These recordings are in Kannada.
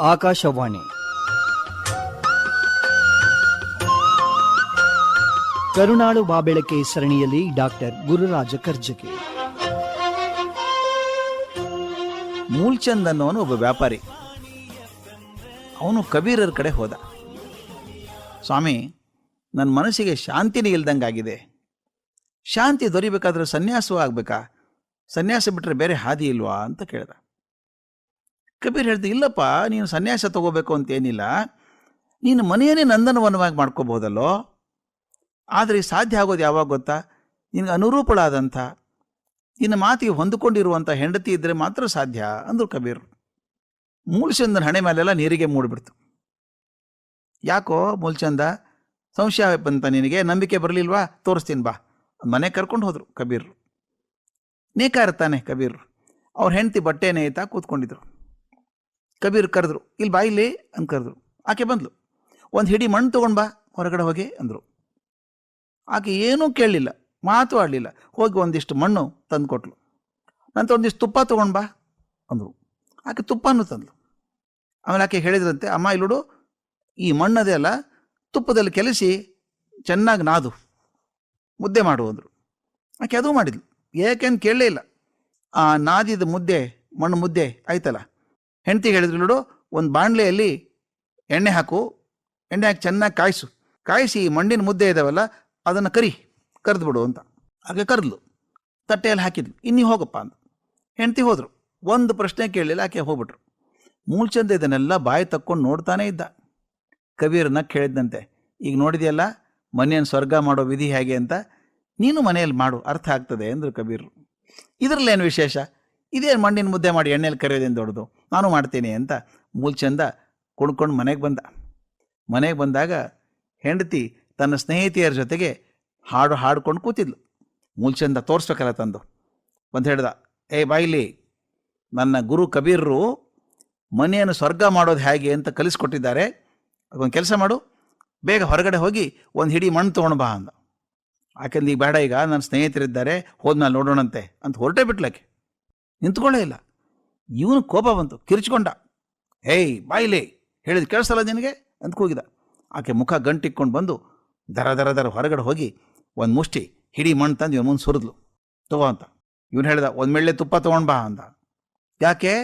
ಆಕಾಶವಾಣಿ. ಕರುಣಾಳು ಬಾಬೆಳಕೆ ಸರಣಿಯಲ್ಲಿ ಡಾಕ್ಟರ್ ಗುರುರಾಜ ಕರ್ಜಗಿ ಮೂಲ್ಚಂದ್ ಅನ್ನೋನು ಒಬ್ಬ ವ್ಯಾಪಾರಿ. ಅವನು ಕಬೀರರ ಕಡೆ ಹೋದ. ಸ್ವಾಮಿ ನನ್ನ ಮನಸ್ಸಿಗೆ ಶಾಂತಿನೇ ಇಲ್ದಂಗಾಗಿದೆ. ಶಾಂತಿ ದೊರಿಬೇಕಾದ್ರೆ ಸನ್ಯಾಸವೂ ಆಗ್ಬೇಕಾ? ಸನ್ಯಾಸ ಬಿಟ್ಟರೆ ಬೇರೆ ಹಾದಿ ಇಲ್ವಾ? ಅಂತ ಕೇಳ್ದ. ಕಬೀರ್ ಹೇಳ್ದ, ಇಲ್ಲಪ್ಪ, ನೀನು ಸನ್ಯಾಸ ತಗೋಬೇಕು ಅಂತೇನಿಲ್ಲ. ನೀನು ಮನೆಯನ್ನೇ ನಂದನವನವಾಗಿ ಮಾಡ್ಕೋಬೋದಲ್ಲೋ? ಆದರೆ ಸಾಧ್ಯ ಆಗೋದು ಯಾವಾಗ ಗೊತ್ತಾ? ನಿನಗೆ ಅನುರೂಪಳಾದಂಥ, ನಿನ್ನ ಮಾತಿಗೆ ಹೊಂದಿಕೊಂಡಿರುವಂಥ ಹೆಂಡತಿ ಇದ್ದರೆ ಮಾತ್ರ ಸಾಧ್ಯ, ಅಂದರು ಕಬೀರ್. ಮೂಲಚಂದನ ಹಣೆ ಮೇಲೆಲ್ಲ ನೀರಿಗೆ ಮೂಡಿಬಿಡ್ತು. ಯಾಕೋ ಮೂಲ್ಚಂದ, ಸಂಶಯ ಬಂತ ನಿನಗೆ, ನಂಬಿಕೆ ಬರಲಿಲ್ವಾ? ತೋರಿಸ್ತೀನಿ ಬಾ. ಮನೆ ಕರ್ಕೊಂಡು ಹೋದರು ಕಬೀರ್. ನೇಕಾರ ತಾನೆ ಕಬೀರ್. ಅವ್ರ ಹೆಂಡತಿ ಬಟ್ಟೆ ನೇಯ್ತಾ ಕೂತ್ಕೊಂಡಿದ್ರು. ಕಬೀರ್ ಕರೆದ್ರು ಇಲ್ಲಿ ಬಾಯಿಲಿ ಅಂತ ಕರೆದ್ರು. ಆಕೆ ಬಂದ್ಲು. ಒಂದು ಹಿಡಿ ಮಣ್ಣು ತೊಗೊಂಡು ಬಾ, ಹೊರಗಡೆ ಹೋಗಿ, ಅಂದರು. ಆಕೆ ಏನೂ ಕೇಳಲಿಲ್ಲ, ಮಾತು ಆಡಲಿಲ್ಲ. ಹೋಗಿ ಒಂದಿಷ್ಟು ಮಣ್ಣು ತಂದು ಕೊಟ್ಲು ನಂತರ ಒಂದಿಷ್ಟು ತುಪ್ಪ ತೊಗೊಂಡು ಬಾ, ಅಂದರು. ಆಕೆ ತುಪ್ಪನೂ ತಂದ್ಲು. ಆಮೇಲೆ ಆಕೆ ಹೇಳಿದ್ರಂತೆ, ಅಮ್ಮ ಇಲ್ಲೋಡು ಈ ಮಣ್ಣದೇ ಅಲ್ಲ, ತುಪ್ಪದಲ್ಲಿ ಕೆಲಸಿ, ಚೆನ್ನಾಗಿ ನಾದು. ಮುದ್ದೆ ಮಾಡು, ಅಂದರು. ಆಕೆ ಅದು ಮಾಡಿದ್ಲು. ಏಕೆಂದು ಕೇಳಲೇ ಇಲ್ಲ. ಆ ನಾದಿದ ಮುದ್ದೆ, ಮಣ್ಣು ಮುದ್ದೆ ಆಯ್ತಲ್ಲ? ಹೆಂಡತಿ ಹೇಳಿದ್ರು ನೋಡು, ಒಂದು ಬಾಣಲೆಯಲ್ಲಿ ಎಣ್ಣೆ ಹಾಕು, ಎಣ್ಣೆ ಹಾಕಿ ಚೆನ್ನಾಗಿ ಕಾಯಿಸು. ಕಾಯಿಸಿ ಮಣ್ಣಿನ ಮುದ್ದೆ ಇದಾವಲ್ಲ, ಅದನ್ನು ಕರಿ ಕರೆದು ಬಿಡು ಅಂತ. ಹಾಗೆ ಕರೆದ್ಲು. ತಟ್ಟೆಯಲ್ಲಿ ಹಾಕಿದ್ಲು ಇನ್ನೀ ಹೋಗಪ್ಪ ಅಂತ ಹೆಂಡತಿ ಹೋದರು. ಒಂದು ಪ್ರಶ್ನೆ ಕೇಳಲಿಲ್ಲ, ಆಕೆ ಹೋಗ್ಬಿಟ್ರು. ಮೂಲ್ಚಂದ ಇದನ್ನೆಲ್ಲ ಬಾಯಿ ತಕ್ಕೊಂಡು ನೋಡ್ತಾನೆ ಇದ್ದ. ಕಬೀರನ್ನ ಕೇಳಿದ್ದಂತೆ ಈಗ ನೋಡಿದೆಯಲ್ಲ ಮನೆಯನ್ನು ಸ್ವರ್ಗ ಮಾಡೋ ವಿಧಿ ಹೇಗೆ ಅಂತ? ನೀನು ಮನೆಯಲ್ಲಿ ಮಾಡು, ಅರ್ಥ ಆಗ್ತದೆ ಅಂದರು ಕಬೀರ್ ಇದರಲ್ಲೇನು ವಿಶೇಷ? ಇದೇನು ಮಣ್ಣಿನ ಮುದ್ದೆ ಮಾಡಿ ಎಣ್ಣೆಯಲ್ಲಿ ಕರೆಯೋದೇನು ದೊಡ್ಡದು? ನಾನು ಮಾಡ್ತೀನಿ ಅಂತ ಮೂಲ್ಚಂದ ಕುಣ್ಕೊಂಡು ಮನೆಗೆ ಬಂದ. ಮನೆಗೆ ಬಂದಾಗ ಹೆಂಡತಿ ತನ್ನ ಸ್ನೇಹಿತೆಯರ ಜೊತೆಗೆ ಹಾಡು ಹಾಡ್ಕೊಂಡು ಕೂತಿದ್ಲು. ಮೂಲ್ಚಂದ ತೋರಿಸ್ಬೇಕಲ್ಲ ತಂದು. ಬಂದು ಹೇಳ್ದ, ಏ ಬಾಯಿಲಿ, ನನ್ನ ಗುರು ಕಬೀರರು ಮನೆಯನ್ನು ಸ್ವರ್ಗ ಮಾಡೋದು ಹೇಗೆ ಅಂತ ಕಲಿಸ್ಕೊಟ್ಟಿದ್ದಾರೆ. ಅದೊಂದು ಕೆಲಸ ಮಾಡು. ಬೇಗ ಹೊರಗಡೆ ಹೋಗಿ ಒಂದು ಹಿಡಿ ಮಣ್ಣು ತೊಗೊಂಡು ಬಾ ಅಂದ. ಯಾಕೆಂದ್ರೆ ಈಗ ಬೇಡ, ಈಗ ನನ್ನ ಸ್ನೇಹಿತರಿದ್ದಾರೆ, ಹೋದ್ಮೇಲೆ ನೋಡೋಣಂತೆ ಅಂತ ಹೊರಟೇ ಬಿಟ್ಲಕ್ಕೆ ನಿಂತ್ಕೊಳ್ಳೇ ಇಲ್ಲ. ಇವನು ಕೋಪ ಬಂತು. ಕಿರ್ಚ್ಕೊಂಡ. ಹೇಯ್, ಬಾಯಿಲೇ! ಹೇಳಿದ ಕೇಳಿಸಲ್ಲ ನಿನಗೆ? ಅಂತ ಕೂಗಿದ. ಆಕೆ ಮುಖ ಗಂಟಿಕ್ಕೊಂಡು ಬಂದು ದರ ದರ ದರ ಹೊರಗಡೆ ಹೋಗಿ ಒಂದು ಮುಷ್ಟಿ, ಹಿಡಿ ಮಣ್ಣು ತಂದು ಇವನು ಮುಂದೆ ಸುರಿದ್ಲು. ತಗೋ ಅಂತ. ಇವನು ಹೇಳ್ದ, ಒಂದು ಮೆಳ್ಳೆ ತುಪ್ಪ ತೊಗೊಂಡು ಬಾ ಅಂದ ಯಾಕೆ?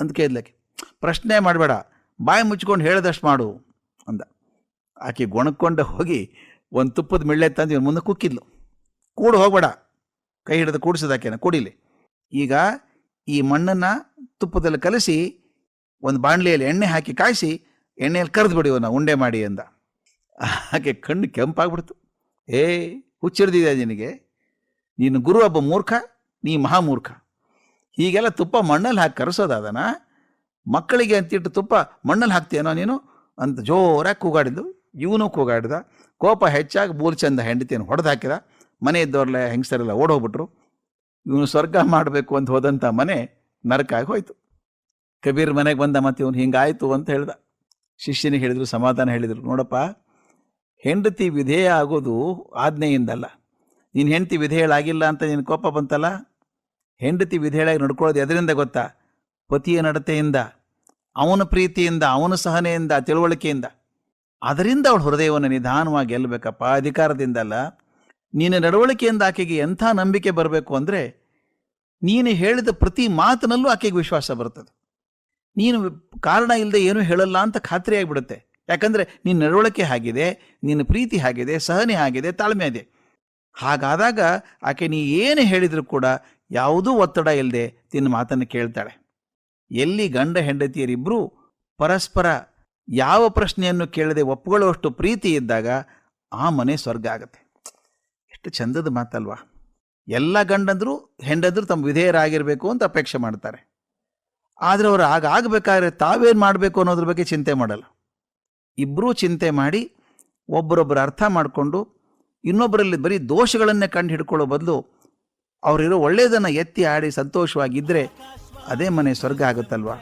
ಅಂತ ಕೇಳಿದ್ಲಕ್ಕೆ ಪ್ರಶ್ನೆ ಮಾಡಬೇಡ. ಬಾಯಿ ಮುಚ್ಕೊಂಡು ಹೇಳಿದಷ್ಟು ಮಾಡು. ಅಂದ. ಆಕೆ ಗೊಣಕೊಂಡು ಹೋಗಿ ಒಂದು ತುಪ್ಪದ ಮಿಳ್ಳೆ ತಂದು ಇವನು ಮುಂದೆ ಕುಕ್ಕಿದ್ಲು. ಕೂಡು ಹೋಗಬೇಡ. ಕೈ ಹಿಡಿದು ಕೂಡಿಸಿದಾಕೆನ ಕೂಡಿಲಿ. ಈಗ ಈ ಮಣ್ಣನ್ನು ತುಪ್ಪದಲ್ಲಿ ಕಲಸಿ ಒಂದು ಬಾಣಲಿಯಲ್ಲಿ ಎಣ್ಣೆ ಹಾಕಿ ಕಾಯಿಸಿ ಎಣ್ಣೆಯಲ್ಲಿ ಕರೆದು ಬಿಡಿ ನಾವು ಉಂಡೆ ಮಾಡಿ ಅಂದ. ಹಾಗೆ ಕಣ್ಣು ಕೆಂಪಾಗ್ಬಿಡ್ತು. ಏ ಹುಚ್ಚಿಡ್ದಿದೆ ನಿನಗೆ? ನೀನು ಗುರು ಒಬ್ಬ ಮೂರ್ಖ, ನೀ ಮಹಾಮೂರ್ಖ ಹೀಗೆಲ್ಲ ತುಪ್ಪ ಮಣ್ಣಲ್ಲಿ ಹಾಕಿ ಕರೆಸೋದಾದನ? ಮಕ್ಕಳಿಗೆ ಅಂತಿಟ್ಟು ತುಪ್ಪ ಮಣ್ಣಲ್ಲಿ ಹಾಕ್ತೀಯನೋ ನೀನು? ಅಂತ ಜೋರಾಗಿ ಕೂಗಾಡಿದ್ದು ಇವನು ಕೂಗಾಡಿದ. ಕೋಪ ಹೆಚ್ಚಾಗಿ ಬೂಲ್ಚಂದ ಹೆಂಡತಿಯನ್ನು ಹೊಡೆದು ಹಾಕಿದ. ಮನೆ ಇದ್ದವ್ರಲ್ಲ ಹೆಂಗಸರೆಲ್ಲ ಓಡೋಗ್ಬಿಟ್ರು. ಇವನು ಸ್ವರ್ಗ ಮಾಡಬೇಕು ಅಂತ ಹೋದಂಥ ಮನೆ ನರಕ ಆಗಿ ಹೋಯ್ತು. ಕಬೀರ್ ಮನೆಗೆ ಬಂದ ಮತ್ತೆ ಇವನು ಹಿಂಗಾಯಿತು ಅಂತ ಹೇಳ್ದ. ಶಿಷ್ಯನಿಗೆ ಹೇಳಿದ್ರು, ಸಮಾಧಾನ ಹೇಳಿದರು, ನೋಡಪ್ಪ, ಹೆಂಡತಿ ವಿಧೇಯ ಆಗೋದು ಆಜ್ಞೆಯಿಂದಲ್ಲ. ನೀನು ಹೆಂಡತಿ ವಿಧೇಯಳಾಗಿಲ್ಲ ಅಂತ ನಿನ್ನ ಕೋಪ ಬಂತಲ್ಲ? ಹೆಂಡತಿ ವಿಧೇಯಳಾಗಿ ನಡ್ಕೊಳ್ಳೋದು ಎದರಿಂದ ಗೊತ್ತಾ? ಪತಿಯ ನಡತೆಯಿಂದ, ಅವನ ಪ್ರೀತಿಯಿಂದ, ಅವನ ಸಹನೆಯಿಂದ, ತಿಳುವಳಿಕೆಯಿಂದ. ಅದರಿಂದ ಅವಳು ಹೃದಯವನ್ನು ನಿಧಾನವಾಗಿ ಗೆಲ್ಲಬೇಕಪ್ಪ ಅಧಿಕಾರದಿಂದ ಅಲ್ಲ ನಿನ್ನ ನಡವಳಿಕೆಯಿಂದ ಆಕೆಗೆ ಎಂಥ ನಂಬಿಕೆ ಬರಬೇಕು ಅಂದರೆ ನೀನು ಹೇಳಿದ ಪ್ರತಿ ಮಾತಿನಲ್ಲೂ ಆಕೆಗೆ ವಿಶ್ವಾಸ ಬರ್ತದೆ. ನೀನು ಕಾರಣ ಇಲ್ಲದೆ ಏನೂ ಹೇಳಲ್ಲ ಅಂತ ಖಾತ್ರಿಯಾಗಿಬಿಡುತ್ತೆ ಯಾಕಂದರೆ ನಿನ್ನ ನಡವಳಿಕೆ ಆಗಿದೆ ನಿನ್ನ ಪ್ರೀತಿ ಆಗಿದೆ ಸಹನೆ ಆಗಿದೆ ತಾಳ್ಮೆ ಇದೆ. ಹಾಗಾದಾಗ ಆಕೆ ನೀ ಏನು ಹೇಳಿದರೂ ಕೂಡ ಯಾವುದೂ ಒತ್ತಡ ಇಲ್ಲದೆ ನಿನ್ನ ಮಾತನ್ನು ಕೇಳ್ತಾಳೆ. ಎಲ್ಲಿ ಗಂಡ ಹೆಂಡತಿಯರಿಬ್ಬರೂ ಪರಸ್ಪರ ಯಾವ ಪ್ರಶ್ನೆಯನ್ನು ಕೇಳದೆ ಒಪ್ಕೊಳ್ಳುವಷ್ಟು ಪ್ರೀತಿ ಇದ್ದಾಗ ಆ ಮನೆ ಸ್ವರ್ಗ ಆಗತ್ತೆ. ಎಷ್ಟು ಚಂದದ ಮಾತಲ್ವಾ? ಎಲ್ಲ ಗಂಡಂದರು ಹೆಂಡದ್ರು ತಮ್ಮ ವಿಧೇಯರಾಗಿರಬೇಕು ಅಂತ ಅಪೇಕ್ಷೆ ಮಾಡ್ತಾರೆ. ಆದರೆ ಅವರು ಆಗ ಆಗಬೇಕಾದ್ರೆ ತಾವೇನು ಮಾಡಬೇಕು ಅನ್ನೋದ್ರ ಬಗ್ಗೆ ಚಿಂತೆ ಮಾಡಲ್ಲ. ಇಬ್ಬರೂ ಚಿಂತೆ ಮಾಡಿ ಒಬ್ಬರೊಬ್ಬರು ಅರ್ಥ ಮಾಡಿಕೊಂಡು ಇನ್ನೊಬ್ಬರಲ್ಲಿ ಬರೀ ದೋಷಗಳನ್ನೇ ಕಂಡು ಹಿಡ್ಕೊಳ್ಳೋ ಬದಲು ಅವರಿರೋ ಒಳ್ಳೆಯದನ್ನು ಎತ್ತಿ ಆಡಿ ಸಂತೋಷವಾಗಿದ್ದರೆ ಅದೇ ಮನೆ ಸ್ವರ್ಗ ಆಗುತ್ತಲ್ವಾ?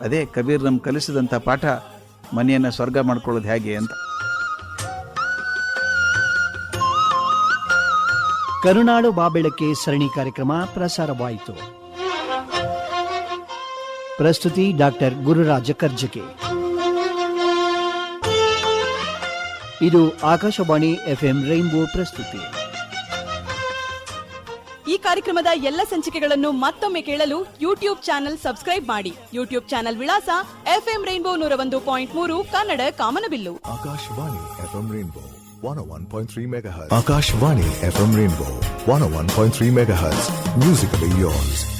ಅದೇ ಕಬೀರ್ ನಮ್ಗೆ ಕಲಿಸಿದಂಥ ಪಾಠ ಮನೆಯನ್ನು ಸ್ವರ್ಗ ಮಾಡ್ಕೊಳ್ಳೋದು ಹೇಗೆ ಅಂತ. ಕರುನಾಡು ಬಾಬೆಳಕೆ ಸರಣಿ ಕಾರ್ಯಕ್ರಮ ಪ್ರಸಾರವಾಯಿತು. ಪ್ರಸ್ತುತಿ ಡಾಕ್ಟರ್ ಗುರುರಾಜ ಕರ್ಜಕೆ. ಇದು ಆಕಾಶವಾಣಿ ಎಫ್ಎಂ ರೈನ್ಬೋ ಪ್ರಸ್ತುತಿ. ಈ ಕಾರ್ಯಕ್ರಮದ ಎಲ್ಲ ಸಂಚಿಕೆಗಳನ್ನು ಮತ್ತೊಮ್ಮೆ ಕೇಳಲು ಯೂಟ್ಯೂಬ್ ಚಾನೆಲ್ ಸಬ್ಸ್ಕ್ರೈಬ್ ಮಾಡಿ. ಯೂಟ್ಯೂಬ್ ಚಾನೆಲ್ ವಿಳಾಸ ಎಫ್ಎಂ ರೈನ್ಬೋ ನೂರ ಒಂದು ಪಾಯಿಂಟ್ ಮೂರು ಕನ್ನಡ ಕಾಮನಬಿಲ್ಲು. Akashvani FM Rainbow 101.3 MHz. Akashvani FM Rainbow 101.3 MHz. Musically yours.